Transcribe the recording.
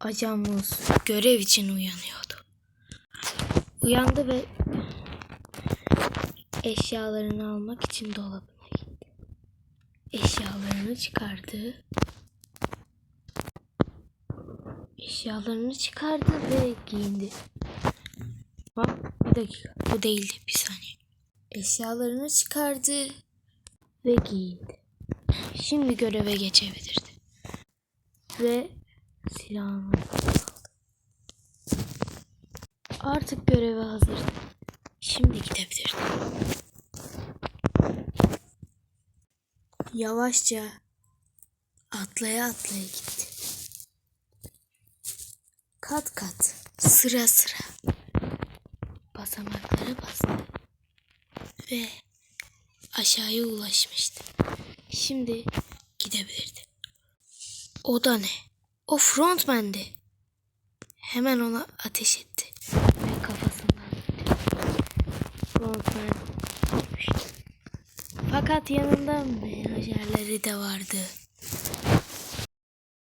Ajanımız görev için uyanıyordu. Uyandı ve eşyalarını almak için dolabına gitti. Eşyalarını çıkardı. Eşyalarını çıkardı ve giyindi. Ha, bir dakika. Bu değildi. Bir saniye. Eşyalarını çıkardı ve giyindi. Şimdi göreve geçebilirdi. Ve silahını aldı. Artık göreve hazırdı. Şimdi gidebilirdi. Yavaşça atlaya atlaya gitti. Kat kat, sıra sıra basamaklara bastı ve aşağıya ulaşmıştı. Şimdi gidebilirdi. O da ne? O frontmendi. Hemen ona ateş etti ve kafasından. Frontman. Fakat yanında menajerleri de vardı.